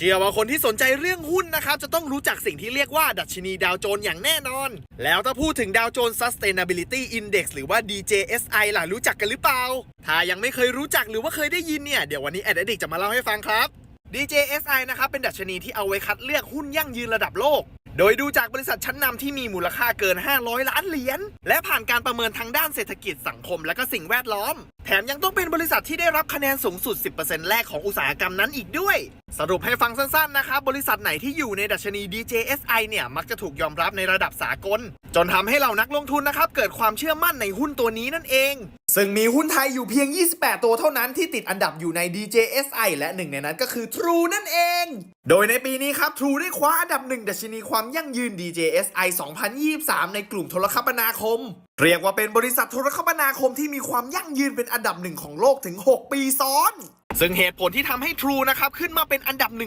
เชื่อว่าคนที่สนใจเรื่องหุ้นนะครับ จะต้องรู้จักสิ่งที่เรียกว่าดัชนีดาวโจนส์อย่างแน่นอน แล้วถ้าพูดถึงดาวโจนส์ Sustainability Index หรือว่า DJSI ล่ะรู้จักกันหรือเปล่า ถ้ายังไม่เคยรู้จักหรือว่าเคยได้ยินเนี่ย เดี๋ยววันนี้แอดดิกจะมาเล่าให้ฟังครับ DJSI นะครับเป็นดัชนีที่เอาไว้คัดเลือกหุ้นยั่งยืนระดับโลก โดยดูจากบริษัทชั้นนำที่มีมูลค่าเกิน 500 ล้านเหรียญ และผ่านการประเมินทางด้านเศรษฐกิจสังคมและก็สิ่งแวดล้อม แถมยังต้องเป็นบริษัทที่ได้รับคะแนนสูงสุด 10%แรกของอุตสาหกรรมนั้นอีกด้วย สรุปให้ฟังสั้นๆ นะครับ บริษัทไหนที่อยู่ในดัชนี DJSI เนี่ย มักจะถูกยอมรับในระดับสากล จนทำให้เหล่านักลงทุนนะครับ เกิดความเชื่อมั่นในหุ้นตัวนี้นั่นเอง ซึ่งมีหุ้นไทยอยู่เพียง 28 ตัวเท่านั้นที่ติดอันดับอยู่ใน DJSI และหนึ่งในนั้นก็คือ True นั่นเอง โดยในปีนี้ครับ True ได้คว้าอันดับหนึ่งดัชนีความยั่งยืน DJSI 2023 ในกลุ่มโทรคมนาคม เรียกว่าเป็นบริษัทโทรคมนาคมที่มีความยั่งยืนเป็นอันดับหนึ่งของโลกถึง 6 ปีซ้อน ซึ่งเหตุผลที่ทำให้ True นะครับขึ้นมาเป็นอันดับหนึ่ง